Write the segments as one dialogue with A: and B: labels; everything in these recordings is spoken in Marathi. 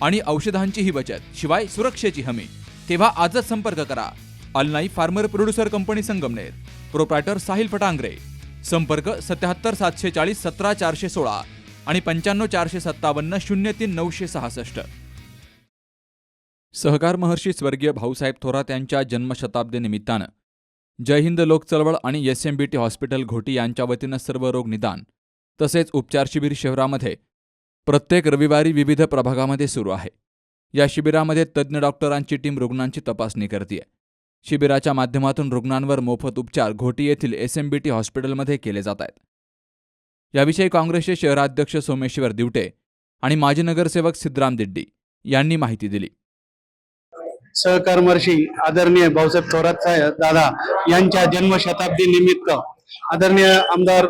A: आणि औषधांचीही बचत शिवाय सुरक्षेची हमी. तेव्हा आजच संपर्क करा. Alnai farmer producer company Sangamner. Proprietor Sahil Phatangare. संपर्क सत्याहत्तर सातशे चाळीस सतरा चारशे सोळा आणि पंच्याण्णव चारशे सत्तावन्न शून्य तीन नऊशे सहासष्ट. सहकार महर्षी स्वर्गीय भाऊसाहेब थोरात यांच्या जन्मशताब्दी निमित्तानं जय हिंद लोक चळवळ आणि S M B T hospital Ghoti यांच्या वतीनं सर्व रोग निदान तसेच उपचार शिबिर शहरामध्ये प्रत्येक रविवारी विविध प्रभागामध्ये सुरू आहे. या शिबिरामध्ये तज्ज्ञ डॉक्टरांची टीम रुग्णांची तपासणी करते शिबिराच्या माध्यमातून रुग्णांवर मोफत उपचार घोटी येथील एसएमबीटी हॉस्पिटलमध्ये केले जात आहेत. याविषयी काँग्रेसचे शहराध्यक्ष सोमेश्वर दिवटे आणि माजी नगरसेवक सिद्धराम दिड्डी यांनी माहिती दिली.
B: सहकार आदरणीय भाऊसाहेब थोरात दादा यांच्या जन्मशताब्दी निमित्त आदरणीय आमदार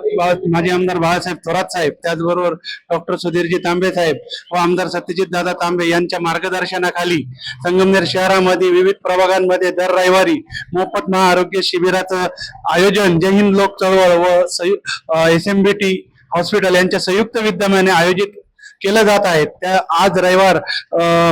B: माजी आमदार बाळासाहेब थोरात साहेब त्याचबरोबर डॉक्टर सुधीरजी तांबे साहेब व आमदार सत्यजित दादा तांबे यांच्या मार्गदर्शनाखाली संगमनेर शहरामध्ये विविध प्रभागांमध्ये दर रविवारी मोफत महाआरोग्य शिबिराचं आयोजन जय हिंद लोक चळवळ व S M B T hospital यांच्या संयुक्त विद्यमाने आयोजित केलं जात आहे. त्या आज रविवार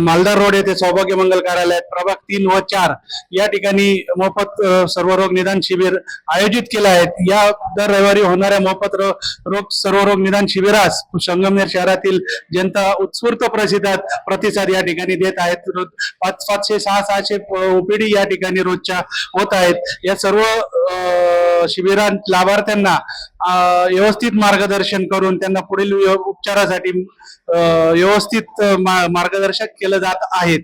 B: मालदार रोड येथे सौभाग्य मंगल कार्यालयात प्रभाग तीन व चार या ठिकाणी मोफत सर्व सर्वरोग निदान शिबिर आयोजित केलं आहे. या दर रविवारी होणाऱ्या मोफत रोग सर्वरोग निदान शिबिरास संगमनेर शहरातील जनता उत्स्फूर्त प्रसिद्धात प्रतिसाद या ठिकाणी देत आहेत. रोज पाच पाचशे सहा सहाशे ओपीडी या ठिकाणी रोजच्या होत आहेत. या सर्व शिबिरांत लाभार्थ्यांना व्यवस्थित मार्गदर्शन करून त्यांना पुढील उपचारासाठी अं, व्यवस्थित मार्गदर्शक केलं जात आहेत.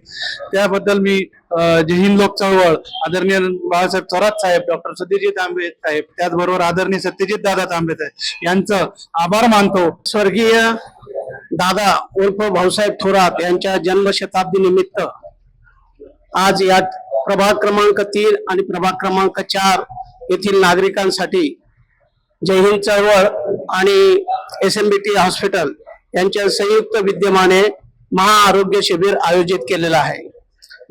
B: त्याबद्दल मी जय हिंद लोक चळवळ आदरणीय बाळासाहेब थोरात साहेब डॉक्टर सत्यजित तांबे साहेब त्याचबरोबर आदरणीय सत्यजित दादा तांबे साहेब यांचं आभार मानतो. स्वर्गीय दादा उर्फ भाऊसाहेब थोरात यांच्या जन्मशताब्दी निमित्त आज या प्रभाग क्रमांक तीन आणि प्रभाग क्रमांक चार येथील नागरिकांसाठी जय हिंद चळवळ आणि S M B T hospital यांच्या संयुक्त विद्यमाने महाआरोग्य शिबिर आयोजित केलेलं आहे.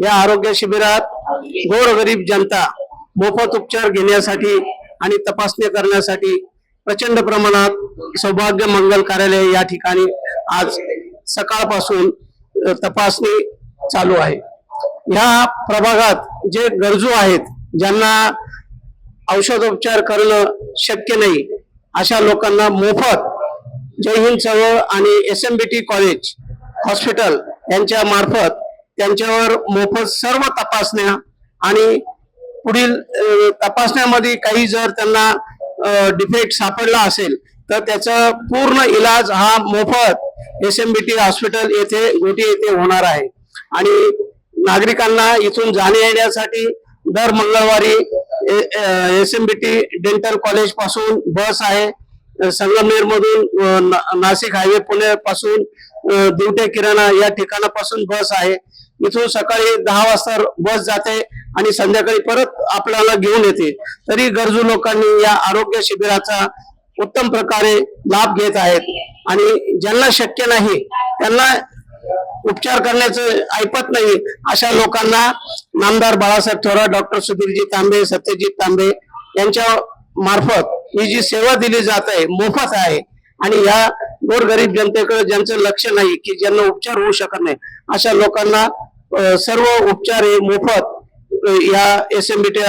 B: या आरोग्य शिबिरात गोरगरीब जनता मोफत उपचार घेण्यासाठी आणि तपासणी करण्यासाठी प्रचंड प्रमाणात सौभाग्य मंगल कार्यालय या ठिकाणी आज सकाळपासून तपासणी चालू आहे. ह्या प्रभागात जे गरजू आहेत ज्यांना औषधोपचार करणं शक्य नाही. अशा लोकांना मोफत जय हिंद चळवळ आणि S M B T college hospital यांच्या मार्फत त्यांच्यावर मोफत सर्व तपासण्या आणि पुढील तपासण्यामध्ये काही जर त्यांना डिफेक्ट सापडला असेल तर त्याचा पूर्ण इलाज हा मोफत S M B T hospital येथे गोटी येथे होणार आहे. आणि नागरिकांना इथून जाण्या येण्यासाठी दर मंगळवारी S M B T dental कॉलेजपासून bus आहे. संगमनेर मधून नाशिक हायवे पुणे पासून दिवटे किराणा या ठिकाणापासून बस आहे. इथून सकाळी दहा वाजता बस जाते आणि संध्याकाळी परत आपल्याला घेऊन येते. तरी गरजू लोकांनी या आरोग्य शिबिराचा उत्तम प्रकारे लाभ घेत आहेत. आणि ज्यांना शक्य नाही त्यांना उपचार करण्याचं ऐपत नाही अशा लोकांना नामदार बाळासाहेब थोरात डॉक्टर सुधीरजी तांबे सत्यजित तांबे यांच्या मार्फत ही जी सेवा दिली जात आहे मोफत आहे आणि या गोरगरीब जनतेकडे ज्यांचं लक्ष नाही की ज्यांना उपचार होऊ शकत नाही अशा लोकांना सर्व उपचार हे मोफत या एस एम बी टी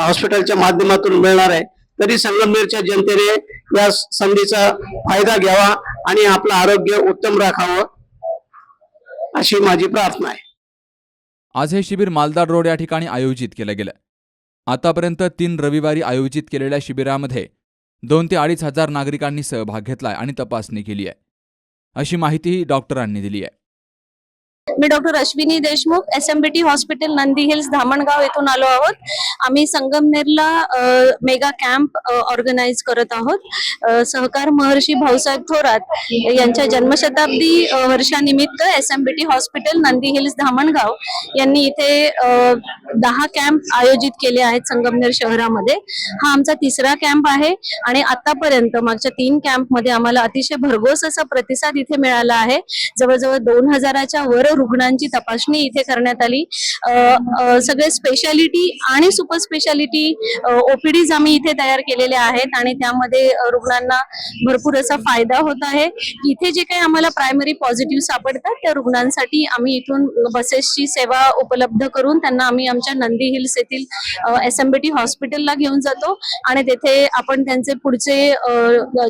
B: हॉस्पिटलच्या माध्यमातून मिळणार आहे. तरी संगमनेरच्या जनतेने या संधीचा फायदा घ्यावा आणि आपलं आरोग्य उत्तम राखावं. अशी माझी प्रार्थना आहे.
A: आज हे शिबिर मालदार रोड या ठिकाणी आयोजित केलं गेलं. आतापर्यंत तीन रविवारी आयोजित केलेल्या शिबिरामध्ये दोन ते अडीच हजार नागरिकांनी सहभाग घेतलाय आणि तपासणी केली आहे. अशी माहितीही डॉक्टरांनी दिली आहे.
C: मी doctor Ashwini Deshmukh S M B T hospital Nandi hills Dhamangaon येथून आलो आहोत. आम्ही संगमनेरला मेगा कॅम्प ऑर्गनाईज करत आहोत. सहकार महर्षी भाऊसाहेब थोरात यांच्या जन्मशताब्दी वर्षानिमित्त S M B T hospital Nandi hills Dhamangaon यांनी इथे दहा कॅम्प आयोजित केले आहेत संगमनेर शहरामध्ये. हा आमचा तिसरा कॅम्प आहे आणि आतापर्यंत मागच्या तीन कॅम्पमध्ये आम्हाला अतिशय भरघोस असा प्रतिसाद इथे मिळाला आहे. जवळजवळ दोन हजाराच्या वर रुग्णांची तपासणी इथे करण्यात आली. सगळे स्पेशालिटी आणि सुपर स्पेशालिटी ओपीडीज आम्ही इथे तयार केलेल्या आहेत आणि त्यामध्ये रुग्णांना भरपूर असा फायदा होत आहे. इथे जे काही आम्हाला प्रायमरी पॉझिटिव्ह सापडतात त्या रुग्णांसाठी आम्ही इथून बसेसची सेवा उपलब्ध करून त्यांना आम्ही आमच्या नंदी हिल्स येथील एस एम बी टी हॉस्पिटलला घेऊन जातो आणि तेथे आपण त्यांचे पुढचे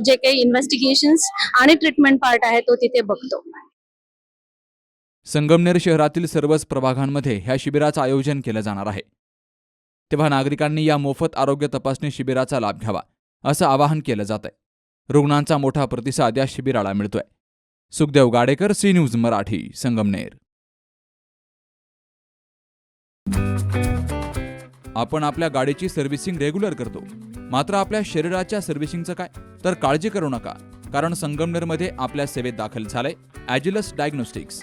C: जे काही इन्व्हेस्टिगेशन्स आणि ट्रीटमेंट पार्ट आहे तो तिथे बघतो.
A: संगमनेर शहरातील सर्वच प्रभागांमध्ये ह्या शिबिराचं आयोजन केलं जाणार आहे. तेव्हा नागरिकांनी या मोफत आरोग्य तपासणी शिबिराचा लाभ घ्यावा असं आवाहन केलं जात आहे रुग्णांचा मोठा प्रतिसाद या शिबिराला मिळतोय. Sukhdev Gadekar C news Marathi Sangamner. आपण आपल्या गाडीची सर्व्हिसिंग रेग्युलर करतो. मात्र आपल्या शरीराच्या सर्व्हिसिंगचं काय? तर काळजी करू नका कारण संगमनेरमध्ये आपल्या सेवेत दाखल झालंय Agilus diagnostics.